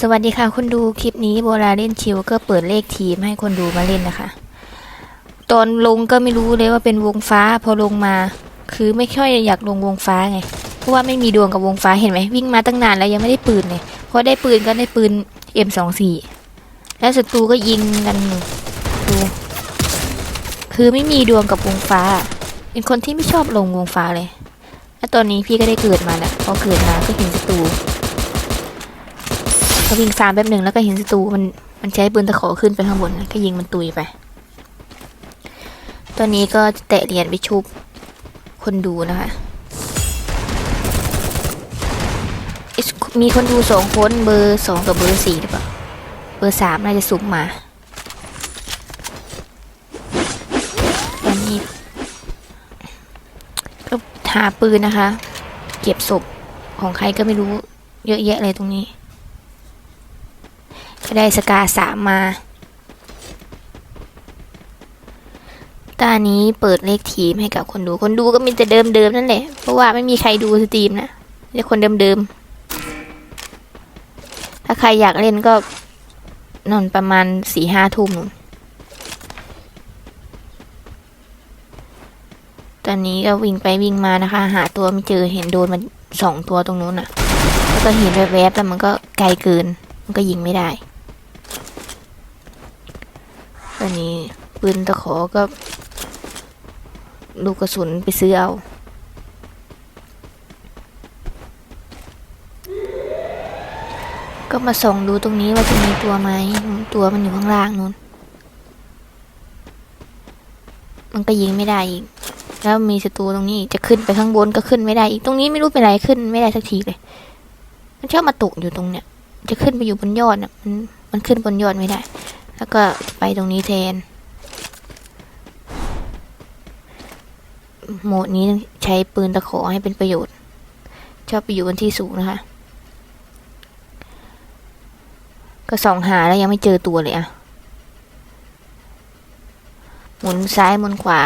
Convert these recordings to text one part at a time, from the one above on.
สวัสดีค่ะคุณดูคลิปนี้โบราเล่นชิวก็เปิดเลขทีมให้คนดูมาเล่นนะคะ ตอนลงก็ไม่รู้เลยว่าเป็นวงฟ้าพอลงมา คือไม่ค่อยอยากลงวงฟ้าไงเพราะว่าไม่มีดวงกับวงฟ้าเห็นไหมวิ่งมาตั้งนานแล้วยังไม่ได้ปืนเลยพอได้ปืนก็ได้ปืน M24 แล้วศัตรูก็ยิงกันดูคือไม่มีดวงกับวงฟ้า เป็นคนที่ไม่ชอบลงวงฟ้าเลยแล้วตอนนี้พี่ก็ได้เกิดมาแล้วพอเกิดมาก็เห็นศัตรู ก็วิ่งฟาร์มแป๊บหนึ่งแล้วก็เห็นศัตรูมันมันใช้ปืนตะขอขึ้นไปข้างบนก็ยิงมันตุยไป ตอนนี้ก็จะแตะเหรียญไปชุบคนดูนะคะมีคนดูสองคนเบอร์สองกับเบอร์สี่หรือเปล่า เบอร์สามน่าจะสุ่มมาตอนนี้ก็หาปืนนะคะ เก็บศพของใครก็ไม่รู้เยอะแยะเลยตรงนี้ ก็ได้สกาสามมาตานี้เปิดเลขทีมให้กับคนดู คนดูก็มีแต่เดิมๆนั่นแหละ เพราะว่าไม่มีใครดูสตรีมนะมีแต่คนเดิมๆ ถ้าใครอยากเล่นก็นอนประมาณสี่ห้าทุ่มนู่นตอนนี้ก็วิ่งไปวิ่งมานะคะ หาตัวไม่เจอเห็นโดนมันสองตัวตรงนู้นอะแล้วก็เห็นแวบๆแล้วมันก็ไกลเกิน มันก็ยิงไม่ได้ อันนี้ปืนตะขอก็ลูกกระสุนไปซื้อเอา ก็มาส่องดูตรงนี้ว่าจะมีตัวไหมตัวมันอยู่ข้างล่างนู้น มันก็ยิงไม่ได้อีก แล้วมีศัตรูตรงนี้จะขึ้นไปข้างบนก็ขึ้นไม่ได้อีก ตรงนี้ไม่รู้เป็นไรขึ้นไม่ได้สักทีเลย มันชอบมาตกอยู่ตรงเนี้ย จะขึ้นไปอยู่บนยอดน่ะ มันมันขึ้นบนยอดไม่ได้ แล้วก็ไปตรงนี้แทน โหมดนี้ใช้ปืนตะขอให้เป็นประโยชน์ ชอบไปอยู่บนที่สูงนะคะ ก็ส่องหาแล้วยังไม่เจอตัวเลยอะหมุนซ้ายหมุนขวา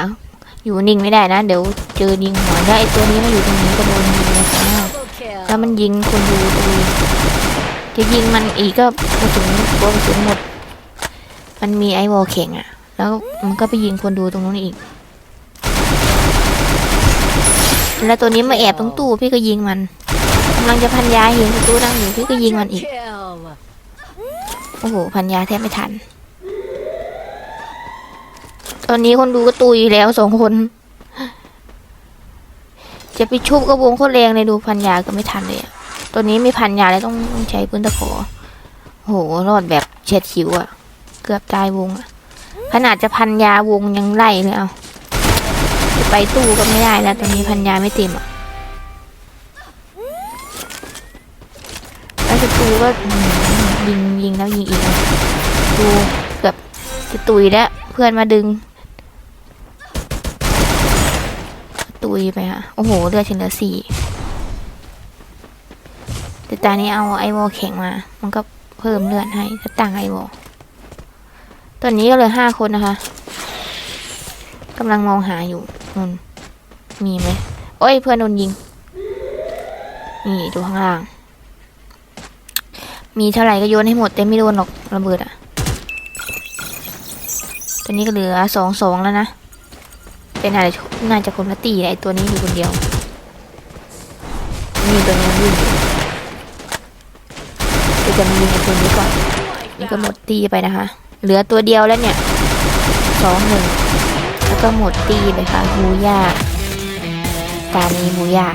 อยู่นิ่งไม่ได้นะ เดี๋ยวเจอยิงหัวถ้าไอตัวนี้มาอยู่ตรงนี้ก็โดนยิงเลยค่ะแล้วมันยิงคนดูดูจะยิงมันอีกก็กระสุนตัวกระสุนหมด มันมีไอวอลแข็งอะแล้วมันก็ไปยิงคนดูตรงนู้นอีก แล้วตัวนี้มาแอบตรงตู้พี่ก็ยิงมันกำลังจะพันยาเห็นตู้นั่งอยู่พี่ก็ยิงมันอีก โอ้โหพันยาแทบไม่ทัน ตอนนี้คนดูก็ตุยแล้วสองคน จะไปชุบกระวงโคตรแรงเลยดูพันยาก็ไม่ทันเลยตัวนี้ไม่พันยาเลยต้องต้องใช้ปืนตะขอโหรอดแบบเฉียดฉิวอะ เกือบตายวงอะขนาดจะพันยาวงยังไล่เลยเอาจะไปตู้ก็ไม่ได้แล้วตอนนี้พันยาไม่เต็มอะแล้วศัตรูก็ยิงยิงแล้วยิงอีกอะดูเกือบจะตุยแล้วเพื่อนมาดึง ตุยไปค่ะโอ้โหเลือดฉันเหลือสี่แต่ตอนนี้เอาไอวอลแข็งมา มันก็เพิ่มเลือดให้ถ้าตั้งไอวอล ตอนนี้ก็เหลือห้าคนนะคะกำลังมองหาอยู่นู่นมีไหมโอ้ยเพื่อนโดนยิง นี่ดูข้างล่าง มีเท่าไหร่ก็โยนให้หมดแต่ไม่โดนหรอกระเบิดอะตอนนี้ก็เหลือสองสองแล้วนะ เป็นอะไรน่าจะคนละตีไอตัวนี้อยู่คนเดียว นี่ตัวนี้มันวิ่งจะมายิงไอตัวนี้ก่อน นี่ก็หมดตีไปนะคะ เหลือตัวเดียวแล้วเนี่ยสองหนึ่งแล้วก็หมดตีเลยค่ะมูย่าตานี้มูย่า